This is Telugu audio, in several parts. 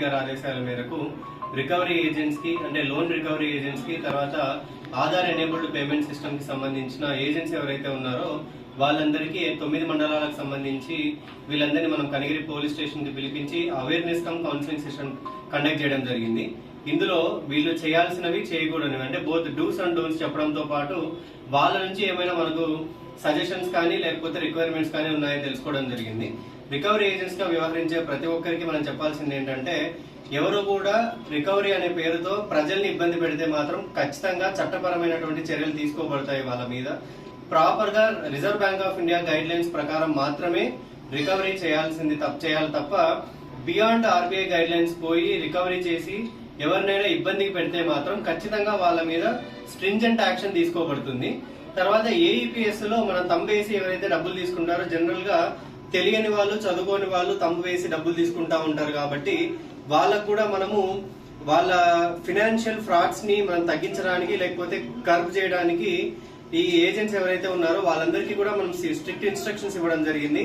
గారి ఆదేశాల మేరకు రికవరీ ఏజెంట్స్కి అంటే లోన్ రికవరీ ఏజెంట్స్కి తర్వాత ఆధార్ ఎనేబుల్డ్ పేమెంట్ సిస్టమ్కి సంబంధించిన ఏజెంట్స్ ఎవరైతే ఉన్నారో వాళ్ళందరికీ తొమ్మిది మండలాలకు సంబంధించి వీళ్ళందరినీ మనం కనిగిరి పోలీస్ స్టేషన్కి పిలిపించి awareness cum counselling session conduct చేయడం జరిగింది. ఇందులో వీళ్ళు చేయాల్సినవి చేయకూడనివి. అంటే బోత్ డూస్ అండ్ డోన్స్ చెప్పడంతో పాటు వాళ్ళ నుంచి ఏమైనా మనకు సజెషన్స్ కానీ లేకపోతే రిక్వైర్మెంట్స్ కానీ ఉన్నాయని తెలుసుకోవడం జరిగింది. రికవరీ ఏజెంట్స్గా వ్యవహరించే ప్రతి ఒక్కరికి మనం చెప్పాల్సింది ఏంటంటే ఎవరు కూడా రికవరీ అనే పేరుతో ప్రజల్ని ఇబ్బంది పెడితే మాత్రం ఖచ్చితంగా చట్టపరమైనటువంటి చర్యలు తీసుకోబడతాయి వాళ్ళ మీద. ప్రాపర్గా reserve bank of India guidelines ప్రకారం మాత్రమే రికవరీ చేయాల్సింది తప్ప చేయాలి తప్ప బియాండ్ ఆర్బీఐ గైడ్ లైన్స్ పోయి రికవరీ చేసి ఎవరినైనా ఇబ్బందికి పెడితే మాత్రం ఖచ్చితంగా వాళ్ళ మీద స్ట్రింజెంట్ యాక్షన్ తీసుకోబడుతుంది. తర్వాత ఏఈపిఎస్లో మనం తంబు వేసి ఎవరైతే డబ్బులు తీసుకుంటారో జనరల్గా తెలియని వాళ్ళు చదువుకోని వాళ్ళు తంబు వేసి డబ్బులు తీసుకుంటా ఉంటారు కాబట్టి వాళ్ళకు కూడా మనము వాళ్ళ ఫినాన్షియల్ ఫ్రాడ్స్ని మనం తగ్గించడానికి లేకపోతే కర్వ్ చేయడానికి ఈ ఏజెంట్స్ ఎవరైతే ఉన్నారో వాళ్ళందరికీ కూడా మనం స్ట్రిక్ట్ ఇన్స్ట్రక్షన్స్ ఇవ్వడం జరిగింది.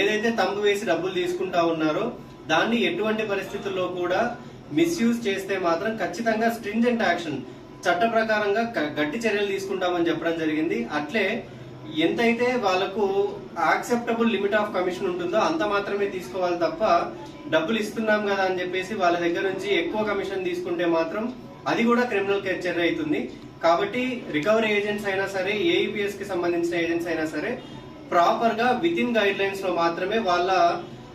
ఏదైతే తంబు వేసి డబ్బులు తీసుకుంటా ఉన్నారో దాన్ని ఎటువంటి పరిస్థితుల్లో కూడా మిస్యూజ్ చేస్తే మాత్రం ఖచ్చితంగా స్ట్రింజెంట్ యాక్షన్ చట్ట ప్రకారంగా గట్టి చర్యలు తీసుకుంటామని చెప్పడం జరిగింది. అట్లే ఎంతైతే వాళ్ళకు యాక్సెప్టబుల్ లిమిట్ ఆఫ్ కమిషన్ ఉంటుందో అంత మాత్రమే తీసుకోవాలి తప్ప డబ్బులు ఇస్తున్నాం కదా అని చెప్పేసి వాళ్ళ దగ్గర నుంచి ఎక్కువ కమిషన్ తీసుకుంటే మాత్రం అది కూడా క్రిమినల్ చర్య అవుతుంది. కాబట్టి రికవరీ ఏజెంట్స్ అయినా సరే ఏఈపిఎస్కి సంబంధించిన ఏజెంట్స్ అయినా సరే ప్రాపర్గా విత్ ఇన్ గైడ్ లైన్స్లో మాత్రమే వాళ్ళ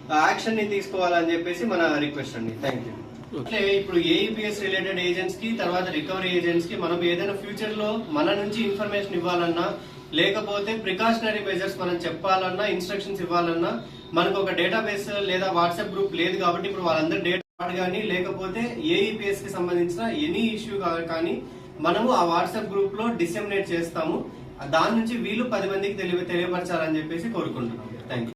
యాక్షన్ని తీసుకోవాలని చెప్పేసి మన రిక్వెస్ట్ అండి. థ్యాంక్ యూ అంటే ఇప్పుడు ఏఈపిఎస్ రిలేటెడ్ ఏజెంట్స్కి తర్వాత రికవరీ ఏజెంట్స్కి మనం ఏదైనా ఫ్యూచర్లో మన నుంచి ఇన్ఫర్మేషన్ ఇవ్వాలన్నా లేకపోతే ప్రికాషనరీ మెజర్స్ మనం చెప్పాలన్నా ఇన్స్ట్రక్షన్స్ ఇవ్వాలన్నా మనకు ఒక డేటాబేస్ లేదా వాట్సాప్ గ్రూప్ లేదు కాబట్టి ఇప్పుడు వాళ్ళందరూ డేటా కానీ లేకపోతే ఏఈపిఎస్కి సంబంధించిన ఎనీ ఇష్యూ కానీ మనము ఆ వాట్సాప్ గ్రూప్లో డిసెమినేట్ చేస్తాము. దాని నుంచి వీళ్ళు పది మందికి తెలియ తెలియపరచాలని చెప్పేసి కోరుకుంటున్నాం థ్యాంక్ యూ